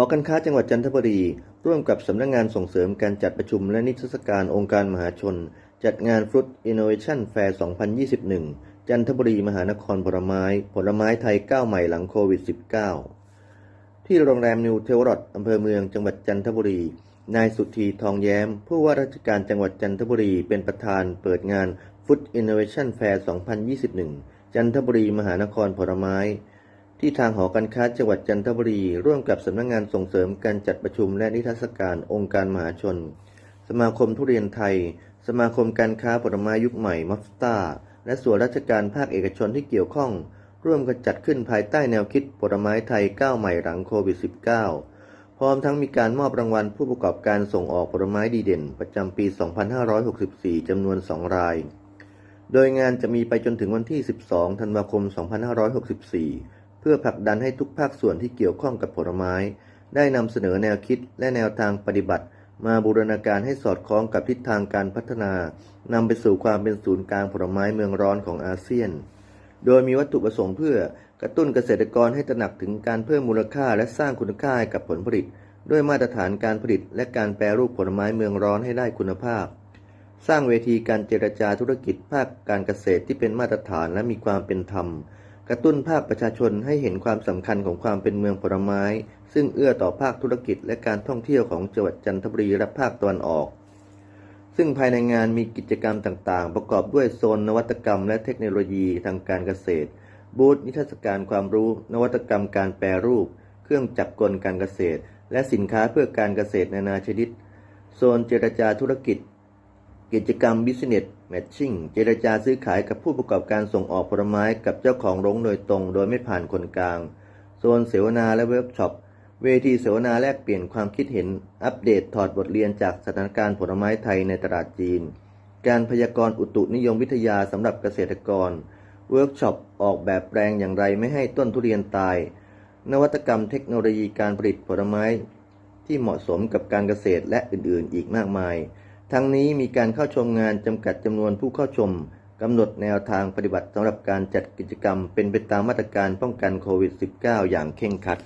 อการค้าจังหวัดจันทบุรี ร่วมกับสำนักงานส่งเสริมการจัดประชุมและนิทรรศการองค์การมหาชน จัดงาน Fruit Innovation Fair 2021 จันทบุรีมหานครผลไม้ ผลไม้ไทยก้าวใหม่หลังโควิด -19 ที่โรงแรมนิวเทวรอดอำเภอเมืองจังหวัดจันทบุรี นายสุธีทองแย้ม ผู้ว่าราชการจังหวัดจันทบุรีเป็นประธานเปิดงาน Food Innovation Fair 2021 จันทบุรีมหานครผลไม้ ที่ทางหอการค้าจังหวัดจันทบุรี ร่วมกับสำนักงานส่งเสริมการจัดประชุมและนิทรรศการองค์การมหาชน สมาคมทุเรียนไทย สมาคมการค้าผลไม้ยุคใหม่มัฟตาและส่วนราชการภาคเอกชนที่เกี่ยวข้อง ร่วมกันจัดขึ้นภายใต้แนวคิดผลไม้ไทยก้าวใหม่หลังโควิด -19 พร้อมทั้งมีการมอบรางวัลผู้ประกอบการส่งออกผลไม้ดีเด่น ประจำปี 2564 จำนวน 2 ราย โดยงานจะมีไปจนถึงวันที่ 12 ธันวาคม 2564 เพื่อผลักดันให้ทุกภาคส่วนที่เกี่ยวข้องกับผลไม้ ได้นำเสนอแนวคิดและแนวทางปฏิบัติ มาบูรณาการให้สอดคล้องกับทิศทางการพัฒนานำไปสู่ความเป็นศูนย์กลางผลไม้เมืองร้อนของอาเซียน โดยมีวัตถุประสงค์เพื่อกระตุ้นเกษตรกรให้ตระหนักถึงการเพิ่มมูลค่าและสร้างคุณค่าให้กับผลผลิต ด้วยมาตรฐานการผลิต และการแปรรูปผลไม้เมืองร้อนให้ได้คุณภาพ สร้างเวทีการเจรจาธุรกิจภาคการเกษตรที่เป็นมาตรฐานและมีความเป็นธรรม กระตุ้นภาคประชาชนให้เห็นความสำคัญของความเป็นเมืองผลไม้ ซึ่งเอื้อต่อภาคธุรกิจและการท่องเที่ยวของจังหวัดจันทบุรีและภาคตะวันออก ซึ่งภายในงานมีกิจกรรมต่างๆ ประกอบด้วยโซนนวัตกรรมและเทคโนโลยีทางการเกษตร บูธนิทรรศการความรู้ นวัตกรรมการแปรรูป เครื่องจักรกลการเกษตร และสินค้าเพื่อการเกษตรนานาชนิด โซนเจรจาธุรกิจ กิจกรรม Business Matching เจรจาซื้อขายกับผู้ประกอบการส่งออกผลไม้กับเจ้าของโรงโดยตรง โดยไม่ผ่านคนกลาง โซนเสวนาและเวิร์กช็อป เวทีเสวนาแลกเปลี่ยนความคิดเห็น อัปเดตถอดบทเรียนจากสถานการณ์ผลไม้ไทยในตลาดจีน การพยากรณ์อุตุนิยมวิทยาสำหรับเกษตรกร เวิร์กช็อปออกแบบแปลงอย่างไรไม่ให้ต้นทุเรียนตาย นวัตกรรมเทคโนโลยีการผลิตผลไม้ ที่เหมาะสมกับการเกษตรและอื่นๆ อีกมากมาย ทั้งนี้มีการเข้าชมงานจำกัดจำนวนผู้เข้าชมกำหนดแนวทางปฏิบัติสำหรับการจัดกิจกรรมเป็นไปตามมาตรการป้องกันโควิด -19 อย่างเคร่งครัด